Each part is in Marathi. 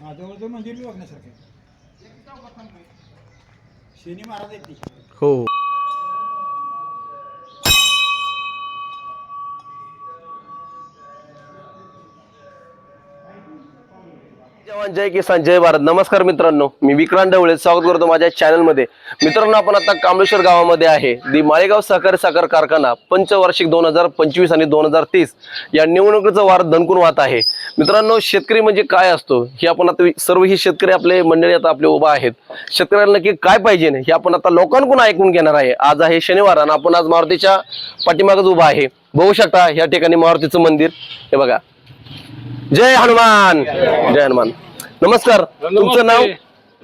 हा, जवळजवळ मंदिर बी बघण्यासारखं आहे. शनी महाराज आहेत ती. हो. जवान जय किसान जय भारत. नमस्कार मित्रांनो मी विक्रांत ढवळे. स्वागत करतो माझ्या चॅनलमध्ये मित्रांनो आपण आता कांबळेश्वर गावामध्ये आहे. दी माळेगाव सहकारी साखर कारखाना पंचवार्षिक दोन हजार पंचवीस आणि दोन हजार तीस या निवडणुकीचं वार धनकून वाहत आहे. मित्रांनो शेतकरी म्हणजे काय असतो? हे आपण आता सर्व ही शेतकरी आपले मंडळी आता आपले उभा आहेत. शेतकऱ्यांना नक्की काय पाहिजे? हे आपण आता लोकांकडून ऐकून घेणार आहे. आज आहे शनिवार आणि आपण आज मारुतीच्या पाठीमागच उभा आहे. बघू शकता या ठिकाणी मारुतीचं मंदिर. हे बघा. जय हनुमान. जय हनुमान. नमस्कार. तुमचं नाव?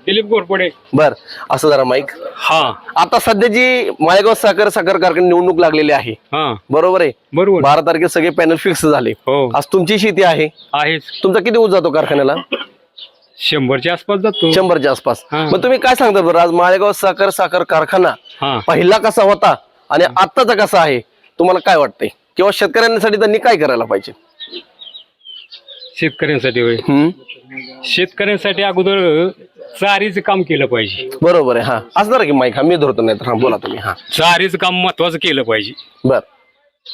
दिलीप घोरपडे. बर. असं जरा माईक हा. आता सध्या जी माळेगाव साखर साखर कारखाना निवडणूक लागलेली आहे. हा. बरोबर आहे? बरोबर. बारा तारखेला सगळे पॅनल फिक्स झाले. हो. आज तुमची शेती आहे. आहेच. तुमचा किती ऊस जातो कारखान्याला? शंभरच्या आसपास जातो. शंभरच्या आसपास. हा. मग तुम्ही काय सांगता बरं? आज माळेगाव साखर साखर कारखाना हा. पहिला कसा होता आणि आत्ताचा कसा आहे? तुम्हाला काय वाटतंय? किंवा शेतकऱ्यांसाठी त्यांनी काय करायला पाहिजे? शेतकऱ्यांसाठी होय. हम्म? शेतकऱ्यांसाठी अगोदर चारीचं काम केलं पाहिजे. बरोबर आहे हा. असणार की माईक? हा मी धरतो नाही तर हा बोला तुम्ही हा. चारीचं काम महत्वाचं केलं पाहिजे. बर.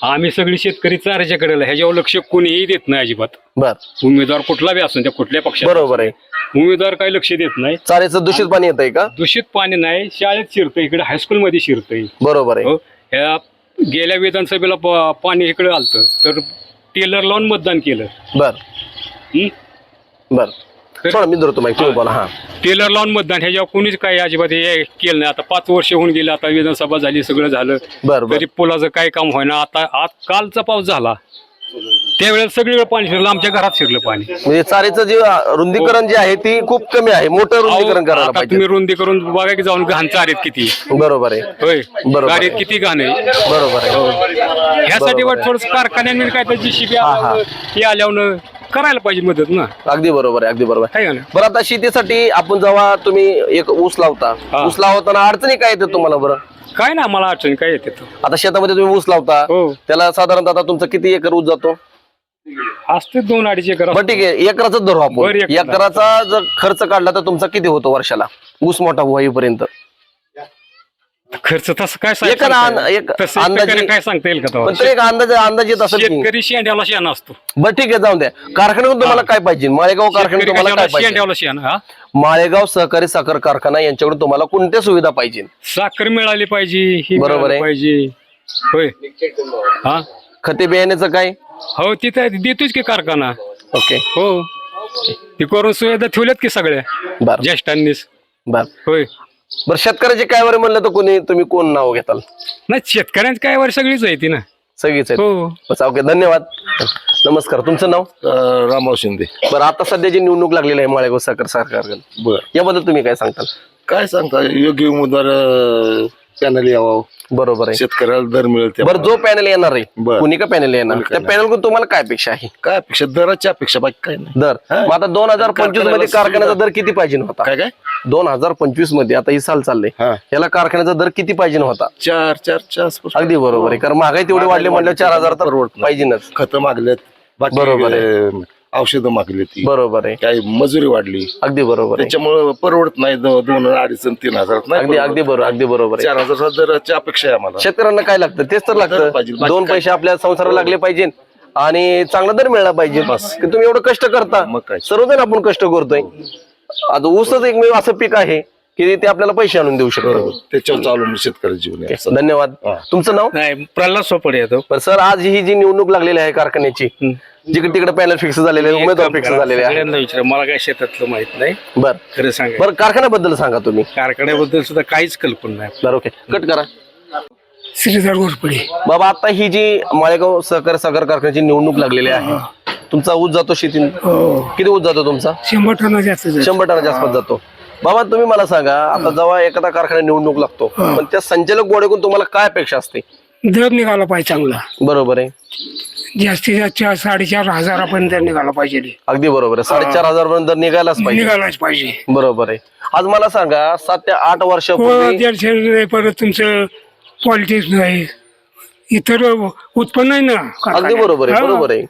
आम्ही सगळी शेतकरी चाऱ्याच्या कडेला ह्याच्यावर लक्ष कोणीही देत नाही अजिबात. बर. उमेदवार कुठला बी असून त्या कुठल्या पक्षात बरोबर आहे. उमेदवार काही लक्ष देत नाही. चाऱ्याचं दूषित पाणी येत आहे का? दूषित पाणी नाही शाळेत शिरतंय इकडे हायस्कूलमध्ये शिरतंय. बरोबर आहे. हो ह्या गेल्या विधानसभेला प- पाणी इकडे आलतं तर टेलर लावून मतदान केलं. बर? बर. थोडा मी धरतो तुम्ही बोला हा. टेलर लावून मतदान ह्याच्यावर कोणीच काही अजिबात हे केलं नाही. आता पाच वर्ष होऊन गेले आता विधानसभा झाली सगळं झालं. बर बर. तरी पुलाचं काय काम होईना. आता आज कालचा पाऊस झाला. त्यावेळेला सगळीकडे पाणी शिरलं आमच्या घरात शिरलं पाणी. म्हणजे चारीचं जे रुंदीकरण जे आहे ती खूप कमी आहे. मोठं रुंदीकरण करायला आता पाहिजे. तुम्ही रुंदी करून बघा की जाऊन घाण चारीत किती. बरोबर आहे. होय. बरोबर. गाडीत किती घाण आहे. बरोबर आहे. ह्यासाठी वाट थोडस कारखान्यांनी काय तर जीसीबी हा, हा. हे आल्यावर करायला पाहिजे मदत ना. अगदी बरोबर आहे अगदी बरोबर आहे. काय का ना बरं आता शेतीसाठी आपण जेव्हा तुम्ही एक ऊस लावता हा. ऊस लावताना अडचणी काय येतात तुम्हाला बरं? काय ना मला अडचण काय येते तो? आता शेतामध्ये तुम्ही ऊस लावता हो. त्याला साधारणतः आता तुमचा किती एकर ऊस जातो? असते दोन अडीच एकर बरं ठीक आहे एकराच धरू आपण. बरं, एकराचा. एकराचा जर खर्च काढला तर तुमचा किती होतो वर्षाला? ऊस मोठा होईपर्यंत खर्च तसं काय सांग- सांगता येईल? एक तसं एकाने काय सांगता येईल का पण एक अंदाज अंदाज येत असेल की शेतकरी शेंड्याला शेण असतो. बरं ठीक आहे जाऊन द्या. कारखान्यातून तुम्हाला काय पाहिजे? माळेगाव कारखान्यात शेतकरी तुम्हाला काय कशाला पाहिजे? शेंड्याला शेण हा? माळेगाव सहकारी साखर कारखाना यांच्याकडून तुम्हाला कोणत्या सुविधा पाहिजे? साखर मिळाली पाहिजे ही बरोबर मिळाली आहे. पाहिजे. होय. हा? खते बियाण्याचं काय? हो तिथं देतोच की कारखाना. ओके. हो. ती करून सुविधा ठेवल्यात की सगळ्या. बर. ज्येष्ठांनीच. बर. होय. बर शेतकऱ्याचे काय बरं म्हणलं तर कोणी तुम्ही कोण नाव घेताल? नाही शेतकऱ्यांची काय वर सगळीच आहे ती ना. सगळीच आहेत. हो. बस ओके धन्यवाद. नमस्कार तुमचं नाव? अं, रामराव शिंदे. बरं आता सध्या जी निवडणूक लागलेली आहे माळेगाव साखर बर. याबद्दल तुम्ही काय सांगताल? काय सांगता? योग्य उमेदवार पॅनल यावं. बरोबर आहे. शेतकऱ्याला दर मिळेल त्या बरं जो पॅनल येणार आहे बरं. कुणी का पॅनल येणार? त्या. पॅनल तुम्हाला काय अपेक्षा आहे? काय अपेक्षा? दराची अपेक्षा बाकी काय नाही. दर. हा. मग आता दोन हजार पंचवीसमध्ये कारखान्याला कारखान्याचा दर किती पाहिजे होता? काय काय? दोन हजार पंचवीसमध्ये आता ही साल चाललंय. हा. याला कारखान्याचा दर किती पाहिजे होता? चार चार चार आसपास अगदी बरोबर आहे कारण महागाई तेवढी वाढली म्हणलं चार हजार तर परवडत नाही. पाहिजेच खतं मागलेत बाकी बरोबर आहे. अं, औषधं मागली ती बरोबर आहे. काय मजुरी वाढली. अगदी बरोबर आहे. त्याच्यामुळं परवडत नाही दो- दोन अडीच आणि तीन हजार नाही अगदी. अगदी बरोबर अगदी बरोबर आहे. चार हजाराचा दराची अपेक्षा आहे आम्हाला. शेतकऱ्यांना काय लागतं? तेच तर दर लागतं. पाहिजे. बाकी दोन काय? पैसे आपल्या संसाराला लागले पाहिजे आणि चांगला दर मिळाला पाहिजे. की तुम्ही एवढं कष्ट करता. मग काय? सर्वजण आपण कष्ट करतोय. आता ऊसच एकमेव असं पीक आहे. की ते आपल्याला पैसे आणून देऊ शकतो बरोबर. त्याच्यावर चालून शेतकरी जीवन. आहे असं. धन्यवाद. हा. तुमचं नाव? नाही प्रल्हाद सोपडे येतो पण सर आज ही जी निवडणूक लागलेली आहे कारखान्याची जिकडे तिकडे पॅनल फिक्स झालेले आहे, उमेदवार फिक्स झालेले आहे सगळ्यांना विचारा मला काय शेतातलं माहीत नाही. बर. खरं सांगा. बरं कारखान्याबद्दल सांगा तुम्ही. कारखान्याबद्दल सुद्धा काहीच कल्पना नाही. बरं ओके. कट करा. श्रीधर घोरपडे बाबा आता ही जी माळेगाव सहकार साखर कारखान्याची निवडणूक लागलेली आहे तुमचा ऊस जातो शेतीत. हो. किती ऊस जातो तुमचा? शंभर टन जास्त जातं. शंभर टनाच्या आसपास जातो. बाबा तुम्ही मला सांगा आता जेव्हा एखादा कारखाना निवडणूक लागतो पण त्या संचालक गोडेकून तुम्हाला काय अपेक्षा असते? दर निघाला पाहिजे चांगला. बरोबर आहे. जास्तीत जास्त चार साडेचार हजारापर्यंत निघाला पाहिजे अगदी बरोबर आहे. साडेचार हजार पर्यंत दर निघायलाच पाहिजे. निघालाच पाहिजे. बरोबर आहे. आज मला सांगा सात ते आठ हो वर्षापूर्वी दीडशे परत तुमचं पॉलिटिक्स नाही. इतर उत्पन्न आहे ना अगदी बरोबर आहे हा. बरोबर आहे.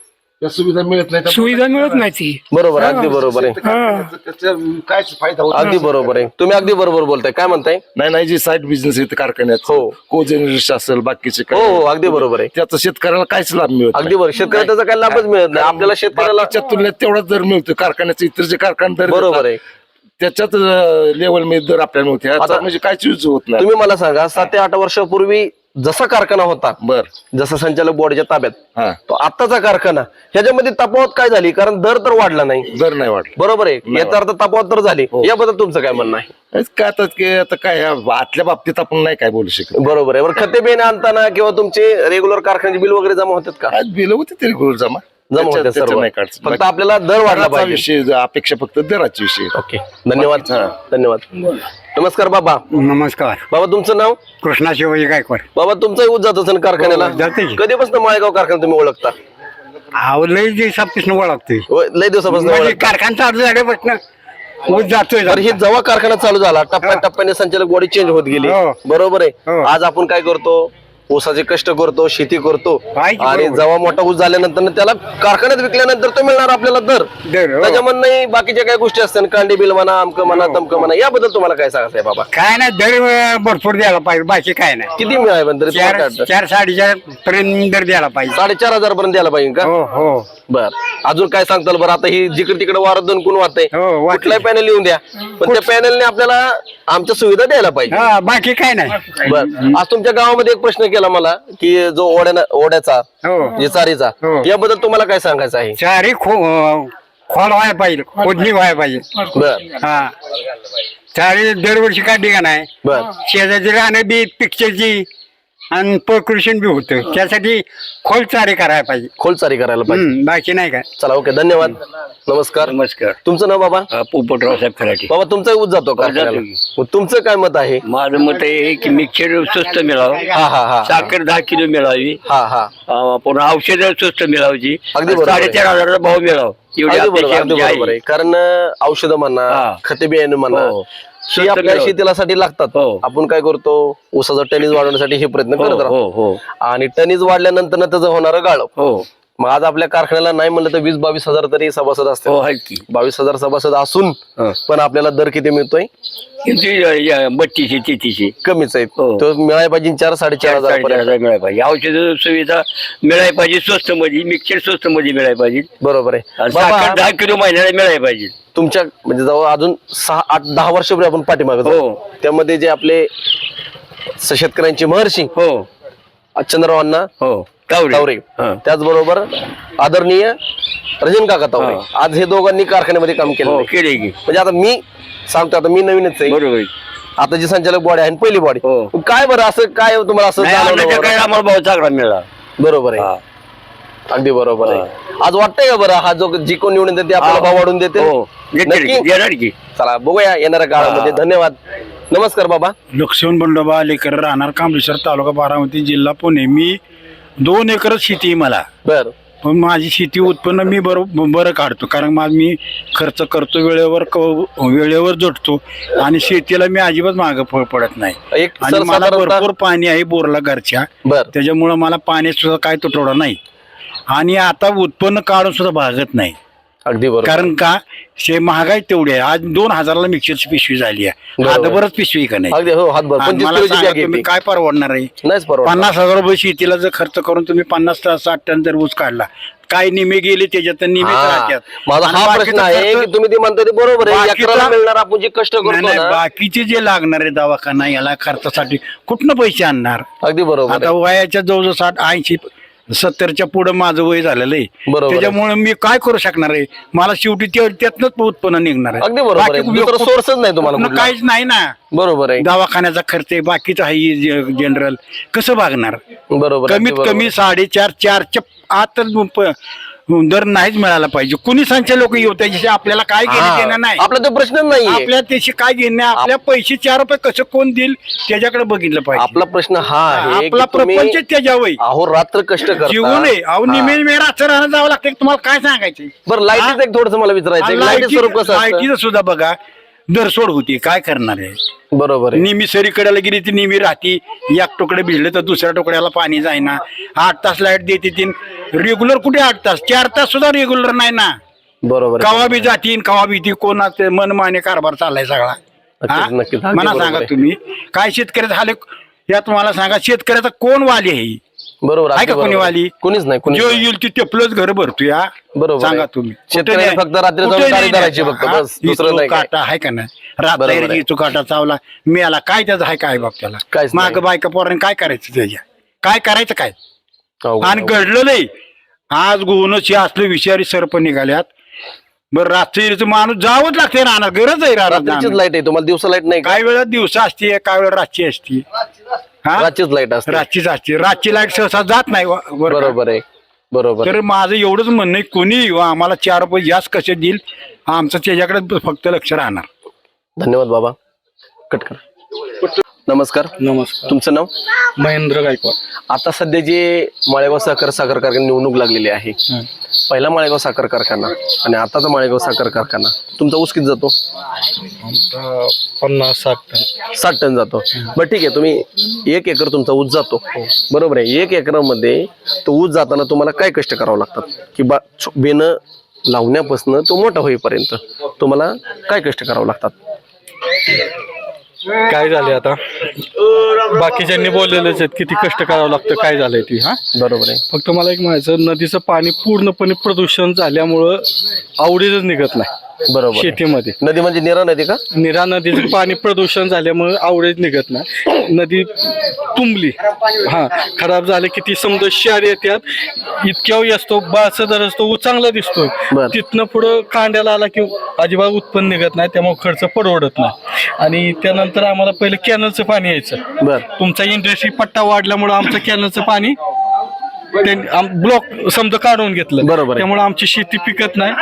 त्या सुविधा मिळत नाही सुविधा मिळत नाही ती बरोबर अगदी बरोबर आहे. त्याचा कायच फायदा होत? अगदी बरोबर आहे. तुम्ही अगदी बरोबर बोलताय. काय म्हणताय? नाही नाही जे साईड बिझनेस आहेत कारखान्यात हो. को जनरेशन असेल बाकीचे हो काय हो अगदी बरोबर आहे. त्याचा शेतकऱ्याला काहीच लाभ मिळत अगदी बरोबर. शेतकऱ्याला त्याचा काही लाभच मिळत नाही. आपल्याला शेतकऱ्याला तुलनेत तेवढाच दर मिळतो कारखान्याचे इतर जे कारखाने दर बरोबर आहे. त्याच्यात लेवलमध्ये दर आपल्याला मिळते आता- आता म्हणजे काहीच यूज होत नाही. तुम्ही मला सांगा सात ते आठ वर्षापूर्वी जसा कारखाना होता बर. जसा संचालक बोर्डाच्या ताब्यात हा. तो आत्ताचा कारखाना ह्याच्यामध्ये तफावत काय झाली? कारण दर तर वाढला नाही. दर नाही वाढला. बरोबर आहे. याचा अर्थ तफावत तर झाली. हो. याबद्दल तुमचं काय म्हणणं आहे? हेच काय आता की आता काय आतल्या बाबतीत आपण नाही काय बोलू शकत. बरोबर आहे. बरं खते बियाणे आणताना किंवा तुमचे रेग्युलर कारखान्याचे बिल वगैरे जमा होतात का? आज बिल होते तरी गुरु जमा. जमा त्याच्यात- होते त्याच्यात सर्व. नाही. फक्त आपल्याला दर वाढला दराचा पाहिजे. विषय अपेक्षा फक्त दराचा विषय. ओके. धन्यवाद. हा. धन्यवाद. नमस्कार बाबा. नमस्कार. बाबा तुमचं नाव? कृष्णा शिवाजी गायकवाड. बाबा तुमचं ऊस जात असेल कारखान्याला. हो, जाते की. कधीपासून माळेगाव कारखाना तुम्ही ओळखता? अहो लय दिवसापासून ओळखते होय, लय दिवसापासून म्हणजे ओळखता. कारखाना चालू झाल्यापासून ऊस जातोय तर हे जेव्हा कारखाना चालू झाला टप्प्या टप्प्याने संचालक बॉडी चेंज होत गेली. हो. बरोबर आहे. हो. आज आपण काय करतो? ऊसाचे कष्ट करतो शेती करतो. की आणि बरोबर. जेव्हा मोठा ऊस झाल्यानंतर त्याला कारखान्यात विकल्यानंतर तो मिळणार आपल्याला दर. दर, हो. त्याच्यामध्ये बाकीच्या काही गोष्टी असतात. कांडी बिल म्हणा अमकं म्हणा तमकं म्हणा याबद्दल तुम्हाला काय सांगायचंय बाबा? काय नाही दर भरपूर द्यायला पाहिजे बाकी काय नाही. किती मिळाय पण तरी तुम्हाला चार वाटतं? चार साडेचार पर्यंत दर द्यायला पाहिजे. साडेचार हजार पर्यंत द्यायला पाहिजे का? हो हो. बर. अजून काय सांगताल बरं? आता ही जिकडे तिकडे वारत दोन कोण वाटतंय हो, वाटतंय. कुठलाही पॅनल लिहून द्या. पण त्या पॅनलने आपल्याला आमच्या सुविधा द्यायला पाहिजे. हा बाकी काय नाही. बर. आज तुमच्या गावामध्ये एक प्रश्न केला मला की जो ओढ्या ओढ्याचा हो. जे चारीचा हो. याबद्दल तुम्हाला काय सांगायचं आहे? चारी खो खोल व्हायला पाहिजे खोदणी व्हायला पाहिजे. बर. हा. चारी दरवर्षी काढली का नाही बर. शेजारची राहणं बी पिक्चरची आणि प्रकृषण बी होतं. त्यासाठी खोल चारी करायला पाहिजे. खोल चारी करायला पाहिजे. हम्म, बाकी नाही काय. चला ओके धन्यवाद. नमस्कार. नमस्कार. तुमचं नाव बाबा? पोपटराव साहेब खराटे. बाबा तुमचा ऊस जातो कारखान्याला मग तुमचं काय मत आहे? माझं मत आहे की मिक्सर स्वस्त मिळावं. हा हा हा. साखर दहा किलो मिळावी. हा हा. अं, पुन्हा औषधं स्वस्त मिळावची. अगदी बरोबर आहे. साडेचार हजाराचा भाव मिळावा. एवढी अगदी बरोबर अपेक्षा अगदी आमची बरोबर आहे. आहे कारण औषधं म्हणा हा. खते बियाणे म्हणा हो. ही स्वस्त आपल्या मिळावं. शेतीलासाठी लागतात. हो. आपण काय करतो? ऊसाचं टनीज वाढवण्यासाठी हे प्रयत्न हो करत हो राहतो. हो आणि टनीज वाढल्यानंतर त्याचं होणारं गाळप. हो. मग आज आपल्या कारखान्याला नाही म्हणलं तर वीस बावीस हजार तरी सभासद असते हो आहेत की. बावीस हजार सभासद असून हो. पण आपल्याला दर किती मिळतोय? किती, बत्तीसशे तेहतीसशे. कमीच आहे. हो. तो मिळायला पाहिजे चार साडेचार चार हजार साडेचार पर्यंत. हजार मिळायला पाहिजे. औषध सुविधा मिळायला पाहिजे स्वस्त मध्ये मिक्सर स्वस्त मध्ये मिळायला पाहिजे. बरोबर आहे. आणि बाबा, साखर दहा किलो महिन्याला मिळायला पाहिजे. तुमच्या म्हणजे जवळ अजून सहा आठ दहा वर्षापूर्वी आपण पाठीमागत हो. त्यामध्ये जे आपले स- शेतकऱ्यांचे महर्षी हो. चंद्रराव अण्णा हो. तावरे. तावरे. हा. त्याचबरोबर आदरणीय रजन काका तावरे. हा. आज हे दोघांनी कारखान्यामध्ये काम केलं हो केले की. म्हणजे आता मी सांगतो आता मी नवीनच आहे. बरोबर आहे. आता जी संचालक बॉडी आहे आणि पहिली बॉडी हो. काय बरं असं काय तुम्हाला असं नाही, जाणवलं अन्नाच्या बरं? काही आम्हाला भाव चांगला मिळाला. बरोबर हा. आहे अगदी बरोबर आहे. आज वाटतंय का बरं? हा जो जी कोण निवडून देते आपल्याला भाव वाढून देते? हो. घेतील की, नक्की? देणार की? चला बघूया येणाऱ्या काळामध्ये. धन्यवाद. नमस्कार बाबा. लक्ष्मण बंडोबा अलीकर राहणार कांबळेश्वर तालुका बारामती जिल्हा पुणे. मी दोन एकरच शेती आहे मला. बर. पण माझी शेती उत्पन्न मी बरं बरं काढतो. कारण माझ मी खर्च करतो वेळेवर क- वेळेवर जोडतो आणि शेतीला मी अजिबात मागं प- पडत नाही. एक आणि मला सर्वसाधारणतः भरपूर पाणी आहे बोरला घरच्या. बर. त्याच्यामुळं मला पाण्यात सुद्धा काय तुटवडा नाही. आणि आता उत्पन्न काढून सुद्धा भागत नाही. अगदी बरोबर. कारण का? शे महागाई तेवढी आहे. आज दोन हजाराला मिक्सरची पिशवी झाली आहे. बरोबर. हातभरच पिशवी का नाही? अगदी हो हातभर. आणि पंचवीस मला किलोची सांगा बॅग तुम्ही येते काय परवडणार आहे? नाहीच पन्नास हजार रुपये शेतीला जर खर्च करून तुम्ही पन्नास टा- साठ टन जर ऊस काढला काय निमे गेले त्याच्यात निमे हा. माझा हा बाकीचा प्रश्न आहे की तुम्ही ते म्हणता ते बरोबर आहे. बाकीचा- एकराला मिळणार आपण जे कष्ट करतो ना. बाकीचे जे लागणार आहे दवाखाना याला खर्चासाठी कुठनं पैसे आणणार? अगदी बरोबर आता आहे. वयाच्या जवळजवळ साठ ऐंशी सत्तरच्या पुढे माझं वय झालेलं आहे. बरोबर आहे. त्याच्यामुळे मी काय करू शकणार आहे? मला शेवटी ते- त्यातनंच उत्पन्न निघणार आहे. अगदी बरोबर बाकी. कुठं- नाही तुम्हाला कुठला. काहीच नाही ना. बरोबर आहे. दवाखान्याचा खर्च आहे बाकीचा आहे जनरल कसं भागणार? बरोबर आहे, कमीत अगदी बरोबर कमी साडेचार चारच्या आत प- दर नाहीच मिळाला पाहिजे. कुणी संख्या लोक येऊ त्याच्याशी आपल्याला काय. घेणं देणं नाही. आपला तो प्रश्न नाहीये. आपल्या त्याशी काय घेणं आपल्या पैसे चार रुपये कसं कोण देईल त्याच्याकडे बघितलं पाहिजे. आपला प्रश्न हा आहे आपला तुम्ही प्रपंच त्याच्यावर. अहो रात्र कष्ट जीवन आहे. अहो निमे निमे रात्र राहणं जावं लागतं तुम्हाला काय सांगायचं बरं लाईटीच एक थोडस मला विचारायचं लाईटीचं स्वरूप कसं असतं? लाईटीचं सुद्धा बघा. दरसोड होती काय करणार आहे? बरोबर आहे. निमी सरीकडेला गेली ती निमी राहती. एक तुकडे भिजले तर दुसऱ्या तुकड्याला पाणी जाईना. आठ तास लाइट देते ती. रेग्युलर कुठे आठ तास? चार तास सुद्धा रेग्युलर नाही ना. बरोबर आहे. कवा बी जातीन कवा बी ती कोणाचे मनमाने कारभार चाललाय सगळा. हा? नक्कीच, नक्कीच. अगदी मला बरोबर सांगा आहे. तुम्ही काय शेतकऱ्याचं झाले? यात मला सांगा शेतकऱ्याचा कोण वाली आहे? बरोबर आहे अगदी का कोणी बरोबर आहे. वाली कोणीच नाही कोणीच जो नाही. येईल ती तेपलंच घर भरतो या बरोबर सांगा आहे. तुम्ही शेतकऱ्याने कुठे फक्त रात्री जाऊन कुठे नाही धरायची द्यायचं. फक्त, हा? बस. दुसरं इचू नाही काय. काटा आहे का नाही बरोबर आहे. रात्री इचू काटा चावला मिळाला काय त्याचं आहे काय बाप त्याला काहीच नाही. माग बायका पोराने काय करायचं त्याच्या काय करायचं काय अवघड, आणि अवघड. घडलं नाही आज गुणच असले विषारी सर्प निघाल्यात बरं रात्रीचं माणूस जावंच लागते राहणार गरज आहे राहणार रात्रीचीच लाइट आहे तुम्हाला दिवसा लाइट नाही का? काय वेळा दिवसा असते काय वेळा रातची असते. हा? रातचीच लाइट असते. रातचीच असते. रातची लाइट सहसा जात नाही व-? बरोबर आहे बरोबर. तर माझं एवढंच म्हणणं आहे कोणी येऊ, आम्हाला चार रुपये जास्त कसे देईल आमचं त्याच्याकडे फक्त लक्ष राहणार. धन्यवाद बाबा. कट कर. नमस्कार. नमस्कार. तुमचं नाव? महेंद्र गायकवाड. आता सध्या जे माळेगाव साखर साखर कारखाना निवडणूक लागलेली आहे पहिला माळेगाव साखर कारखाना आणि आताचा माळेगाव साखर कारखाना. तुमचा ऊस किती जातो? आमचा पन्नास साठ टन. साठ टन जातो. बरं ठीक आहे. तुम्ही एक एकर तुमचा ऊस जातो. बरोबर आहे. एक एकरामध्ये तो ऊस जाताना तुम्हाला काय कष्ट करावं लागतात? की बा बेनं लावण्यापासून तो मोठा होईपर्यंत तुम्हाला काय कष्ट करावं लागतात? काय झाले आता? बाकीच्यांनी बोललेलेच आहेत किती कष्ट करावं लागतं. काय झालंय ती हा? बरोबर आहे. फक्त मला एक म्हणायचं नदीचं पाणी पूर्णपणे प्रदूषण झाल्यामुळं आवडीच निघत नाही बरोबर. आहे. शेतीमध्ये. नदी म्हणजे निरा नदी का? निरा नदीचं पाणी प्रदूषण झाल्यामुळे आवडेच निघत नाही. नदी तुंबली. हा खराब झाले की ती समजा क्षार येतात इतक्याही असतो बासदर असतो चांगला दिसतोय. बर. तिथनं पुढं कांड्याला आला की अजिबात उत्पन्न निघत नाही त्यामुळे खर्च परवडत नाही. आणि त्यानंतर आम्हाला पहिलं कॅनलचं पाणी यायचं. बर. तुमचा इंडस्ट्री पट्टा वाढल्यामुळे आमचं कॅनलचं पाणी ब्लॉक समजा काढून घेतलं. बरोबर आहे. त्यामुळे आमची शेती पिकत नाही.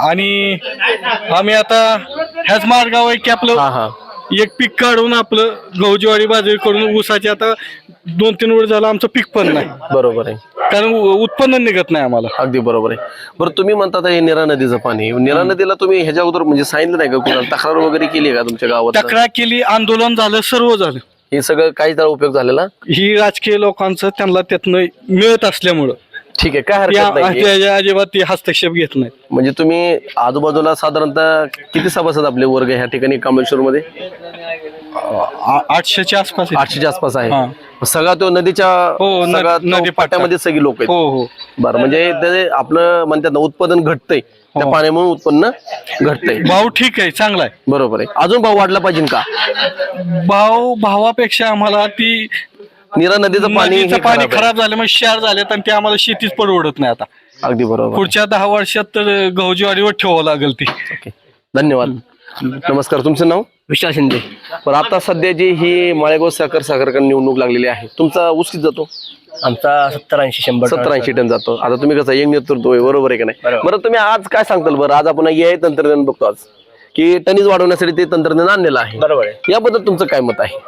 आणि आम्ही आता ह्याच मार्गावर आहे की हा आपलं हा. एक पीक काढून आपलं गहू ज्वारी बाजरी करून ऊसाचे आता दोन तीन वर झालं आमचं पीक पण नाही. बरोबर आहे. कारण उ- उत्पन्न निघत नाही आम्हाला. अगदी बरोबर आहे. बरं तुम्ही म्हणता आता हे निरा नदीचं पाणी निरा नदीला तुम्ही ह्याच्या अगोदर म्हणजे सांगितलं नाही का कुणाला? तक्रार वगैरे केली आहे का तुमच्या गावात? तक्रार केली आंदोलन झालं सर्व झालं. हे सगळं काही त्याला उपयोग झालेला? ही राजकीय लोकांचं त्यांना त्यातनं मिळत असल्यामुळं. ठीक आहे काय त्या- हरकत नाही अजिबात ते हस्तक्षेप घेत नाहीत म्हणजे तुम्ही आजूबाजूला साधारणतः किती सभासद आपले वर्ग ह्या ठिकाणी कमलेश्वर मध्ये आ- आठशेच्या आसपास आहे. आठशेच्या आसपास आहे. हा. सगळा तो नदीच्या हो, न- सगळा तो नदी पाट्यामध्ये सगळी लोक आहेत. हो हो. बरं म्हणजे ते आपलं म्हणतात ना उत्पादन घटतंय त्या हो. पाण्यामुळे उत्पन्न घटतंय. भाव ठीक आहे चांगला आहे. बरोबर आहे. अजून भाव वाढला पाहिजे का? भाव भावापेक्षा आम्हाला ती निरा नदीचं पाणी नदीचं पाणी खराब आहे. खराब झाल्यामुळे क्षार झालेत आणि ते आम्हाला शेतीच परवडत नाही आता. अगदी बरोबर. पुढच्या दहा वर्षात तर गहू ज्वारीवर ठेवावं लागेल ती. ओके. धन्यवाद. नमस्कार तुमचं नाव? विशाल शिंदे. बरं आता सध्या जी ही माळेगाव साखर साखर निवडणूक लागलेली आहे तुमचा ऊस किती जातो? आमचा सत्तर ऐंशी शंभर सत्तर ऐंशी टन जातो. आता तुम्ही कसं यंग नेतृत्व आहे बरोबर आहे का नाही? बरं तुम्ही आज काय सांगताल बरं? आज आपण हे तंत्रज्ञान बघतो आज की टनीज वाढवण्यासाठी ते तंत्रज्ञान आणलेलं आहे. बरोबर आहे. याबद्दल तुमचं काय मत आहे?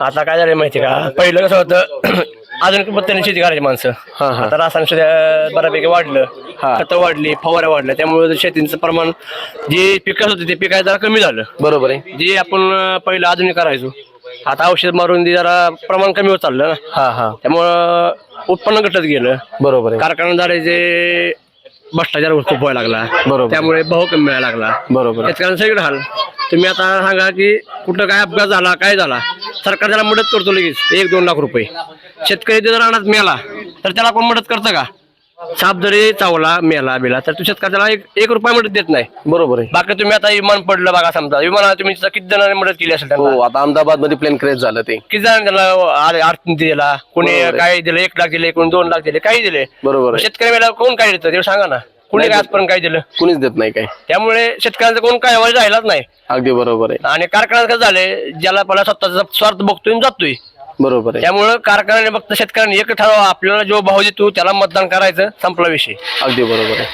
आता काय झालं माहिती का? पहिलं कसं होतं आधुनिक पद्धतीने शेती करायची माणसं. हा, हा. आता रासायनिक शेती बऱ्यापैकी वाढलं. हा. खतं वाढली फवाऱ्या वाढल्या. त्यामुळे शेतीचं प्रमाण जे पिकत होते ते पिकाय जरा कमी झालं. बरोबर आहे. जे आपण अं, पहिलं आधुनिक करायचो. आता औषध मारून ते जरा प्रमाण कमी होत चाललं ना. हा हा. त्यामुळं उत्पन्न घटत गेलं. बरोबर आहे. कारखानदाराचे भ्रष्टाचार खूप व्हायला लागला. बरोबर. त्यामुळे भाव कमी मिळायला लागला. बरोबर. आहे. शेतकऱ्यांना सगळं हाल. तुम्ही आता सांगा की कुठं काय अपघात झाला काय झाला? सरकार त्याला मदत करतो लगेच. एक दोन लाख रुपये. शेतकरी जर रानात मेला तर त्याला कोण मदत करतं का? साप जरी चावला मेला बिला तर तू शेतकरी त्याला एक एक रुपया मदत देत नाही. बरोबर आहे. बाकी तुम्ही आता विमान पडलं बघा समजा. विमानाला तुम्ही किती जणांनी मदत केली असेल त्यांना. हो आता अहमदाबादमध्ये प्लेन क्रेश झालं ते. किती जणांनी त्याला आर- आर्थिक दिला कोणी बरोबर आहे. काय दिलं एक लाख दिले कोणी दोन लाख दिले काही दिले. बरोबर आहे. शेतकरी वेळेला कोण काय देतं? ते सांगा ना. कोणी काय. आजपर्यंत काय दिलं? कुणीच देत नाही काय त्यामुळे शेतकऱ्यांचं कोण काय राहिलाच नाही. अगदी बरोबर आहे. आणि कारखान्यात कसं झालंय ज्याला पहिला स्वतःचा स्वार्थ बघतोय आणि जातोय. बरोबर आहे. त्यामुळं कारखान्याने फक्त शेतकऱ्यांनी एक ठरवा आपल्याला जो भाव देतो त्याला मतदान करायचं संपला विषय. अगदी बरोबर आहे.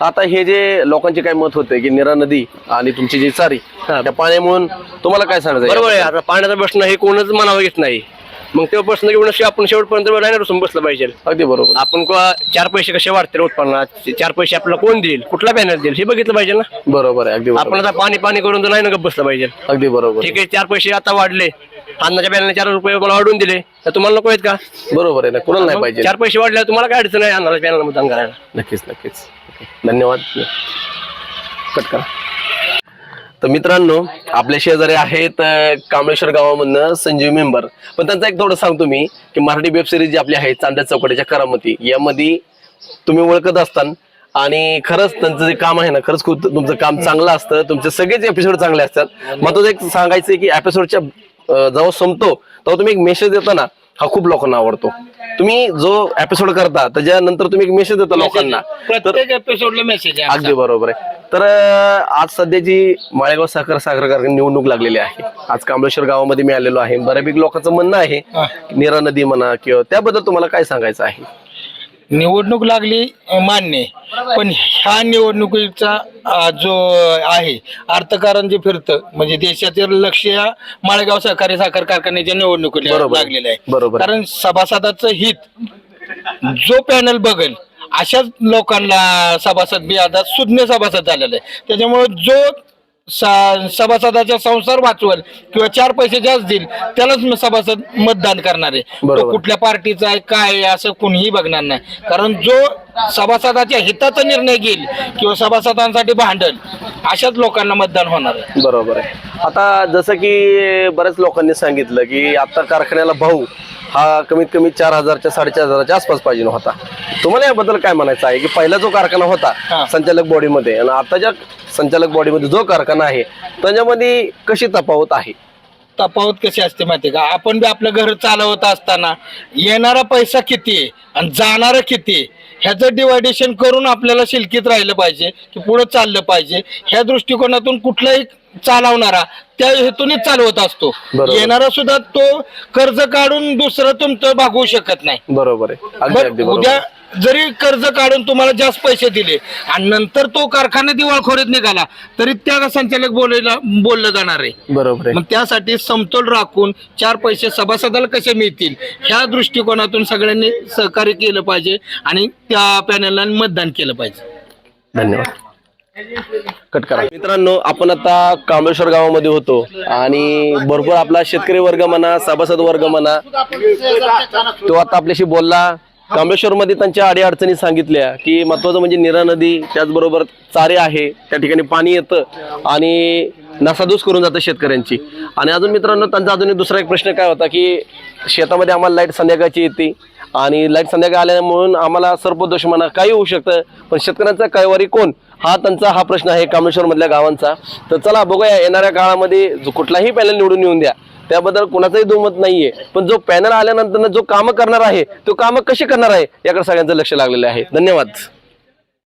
आता हे जे लोकांचे काय मत होते की निरा नदी आणि तुमची जी चारी त्या पाण्यामुळे तुम्हाला काय सांगायचं बरोबर आहे. आता पाण्याचा प्रश्न हे कोणच मनावर घेत नाही. मग तेव्हा प्रश्न घेऊन आपण शेवटपर्यंत राहणार बसून बसलं पाहिजे. अगदी बरोबर. आपण को- चार पैसे कसे वाढतील उत्पन्नात? ते चार पैसे आपल्याला कोण देईल? कुठला पॅनल देईल? हे बघितलं पाहिजे ना. बरोबर आहे अगदी आपण आता पाणी पाणी करून तर नाही ना गप्प बसलं पाहिजे. अगदी बरोबर ठीक आहे चार पैसे आता वाढले. अन्नाच्या बॅनरने चार रुपये मला वाढून दिले. तर तुम्हाला नको आहेत का? बरोबर आहे ना कुणाला नाही पाहिजे. चार पैसे वाढले तुम्हाला काय अडचण आहे अन्नाच्या बॅनरला मतदान करायला? नक्कीच नक्कीच. धन्यवाद. कट करा. तर मित्रांनो आपल्या शेजारी आहेत अं, कांबळेश्वर गावामधनं संजीव मेंबर. पण त्यांचा एक थोडं सांगतो मी की मराठी वेब सिरीज जी आपली आहे चांद्या चौकटीच्या करामती यामध्ये तुम्ही ओळखत असताना. आणि खरंच त्यांचं जे काम आहे ना खरंच खूप तुमचं काम चांगलं असतं. तुमचे सगळेच एपिसोड चांगले असतात. महत्वाचं एक सांगायचं आहे की एपिसोडच्या जेव्हा संपतो तेव्हा तुम्ही एक मेसेज देता ना हा खूप लोकांना आवडतो. तुम्ही जो एपिसोड करता त्याच्यानंतर तुम्ही एक मेसेज देता लोकांना. तर प्रत्येक एपिसोडला मेसेज आहे अगदी बरोबर आहे. तर आज सध्याची माळेगाव साखर साखर कारखाना निवडणूक लागलेली आहे. आज कांबळेश्वर गावामध्ये मी आलेलो आहे. बऱ्यापैकी लोकांचं म्हणणं आहे नीरा नदी म्हणा किंवा त्याबद्दल तुम्हाला काय सांगायचं आहे? निवडणूक लागली मान्य. पण ह्या निवडणुकीचा जो आहे अर्थकारण जे फिरतं म्हणजे देशातील लक्ष या माळेगाव सहकारी साखर कारखान्याच्या निवडणुकीला बरोबर. लागलेलं आहे बरोबर. कारण सभासदाचं हित जो पॅनल बघेल अशाच लोकांना सभासद बी आता सुज्ञ सभासद झालेला आहे त्याच्यामुळे जो सभासदाचा संसार वाचवेल किंवा चार पैसे जास्त देईल त्यालाच म- सभासद मतदान करणार आहे. तो. कुठल्या पार्टीचा आहे काय आहे असं कुणीही बघणार नाही. कारण जो सभासदाच्या हिताचा निर्णय घेईल किंवा सभासदांसाठी भांडल अशाच लोकांना मतदान होणार आहे. बरोबर आहे. आता जसं की बऱ्याच लोकांनी सांगितलं की आता कारखान्याला भाऊ हा कमीत कमी चार हजारच्या साडेचार हजाराच्या आसपास पाहिजे होता. तुम्हाला याबद्दल काय म्हणायचं आहे? की पहिला जो कारखाना होता संचालक बॉडीमध्ये आणि आताच्या संचालक बॉडीमध्ये जो कारखाना आहे त्याच्यामध्ये कशी तफावत आहे? तफावत कशी असते माहिती का? आपण बी आपलं घर चालवत असताना येणारा पैसा किती आहे आणि जाणारा किती आहे ह्याचं डिवायडेशन करून आपल्याला शिल्कीत राहिलं पाहिजे की पुढे चाललं पाहिजे. ह्या दृष्टिकोनातून कुठलाही चालवणारा त्या हेतूनच चालवत असतो. येणारा सुद्धा तो कर्ज काढून दुसरं तुमचं भागवू शकत नाही. बरोबर आहे. अगदी बरं, अगदी बरोबर. उद्या जरी कर्ज काढून तुम्हाला जास्त पैसे दिले आणि नंतर तो कारखाना दिवाळखोरीत निघाला तरी त्या संचालक बोलायला बोललं जाणार आहे. बरोबर आहे. मग त्यासाठी समतोल राखून चार पैसे सभासदाला कसे मिळतील ह्या दृष्टिकोनातून सगळ्यांनी सहकार्य केलं पाहिजे आणि त्या पॅनलला मतदान केलं पाहिजे. धन्यवाद. कट करा. मित्रांनो आपण आता कांबळेश्वर गावामध्ये होतो आणि भरपूर आपला शेतकरी वर्ग म्हणा सभासद वर्ग म्हणा तो आता आपल्याशी बोलला. कांबळेश्वर मध्ये त्यांच्या अडीअडचणी सांगितल्या की महत्वाचं म्हणजे निरा नदी त्याचबरोबर चारे आहे त्या ठिकाणी पाणी येतं आणि नासाधूस करून जातं शेतकऱ्यांची. आणि अजून मित्रांनो त्यांचा अजून दुसरा एक प्रश्न काय होता की शेतामध्ये आम्हाला लाइट संध्याकाळची येते आणि लाइट संध्याकाळ आल्यामुळे आम्हाला सर्पदोष म्हणा काही होऊ शकतं पण शेतकऱ्यांचा कैवारी कोण? हा त्यांचा हा प्रश्न आहे कामेश्वर मधल्या गावांचा. तर चला बघूया येणाऱ्या काळामध्ये कुठलाही पॅनल निवडून येऊन द्या. त्याबद्दल कोणाचंही दुमत नाहीये. पण जो पॅनल आल्यानंतर जो कामं करणार आहे तो कामं कशी करणार आहे याकडे सगळ्यांचं लक्ष लागलेलं आहे. धन्यवाद.